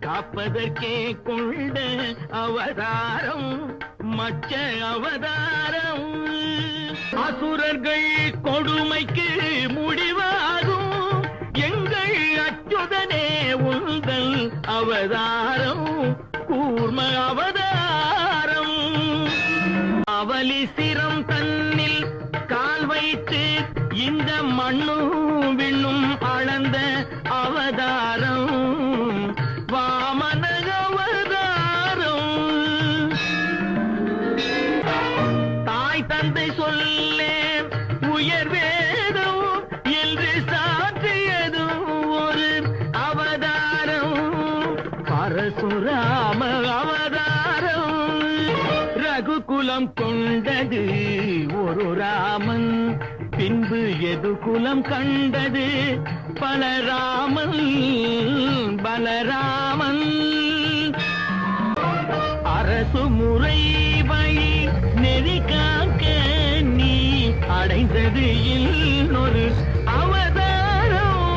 காப்பதற்கே கொண்ட அவதாரம் மச்ச அவதாரம். அசுரர்கள் கொடுமைக்கு முடிவாகும். எங்கள் அச்சுதனே உந்தல் அவதாரம் கூர்ம அவதாரம். அவலி சிரம் தன்னில் கால் வைத்து இந்த மண்ணும் விண்ணும் தாய் தந்தை சொல்லே உயர் வேதம் என்று சாற்றியதும் ஒரு அவதாரம். பரசுராம அவதாரம். ரகுகுலம் கொண்டது ஒரு ராமன். பின்பு எது குலம் கண்டது? பலராமன் பலராமன். அரசு முறை வழி நெறி அடைந்தது இன்னொரு அவதாரம்.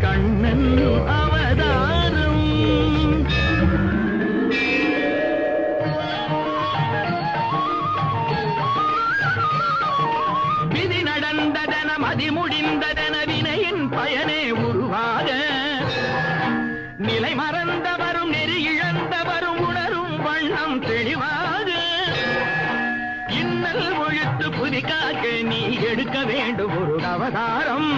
கண்ணன் அவதாரம். விதி நடந்ததன மதி முடிந்ததன வினையின் பயனே உருவாக. நிலை மறந்த இன்னல் காக்க நீ எடுக்க வேண்டும் ஒரு அவதாரம்.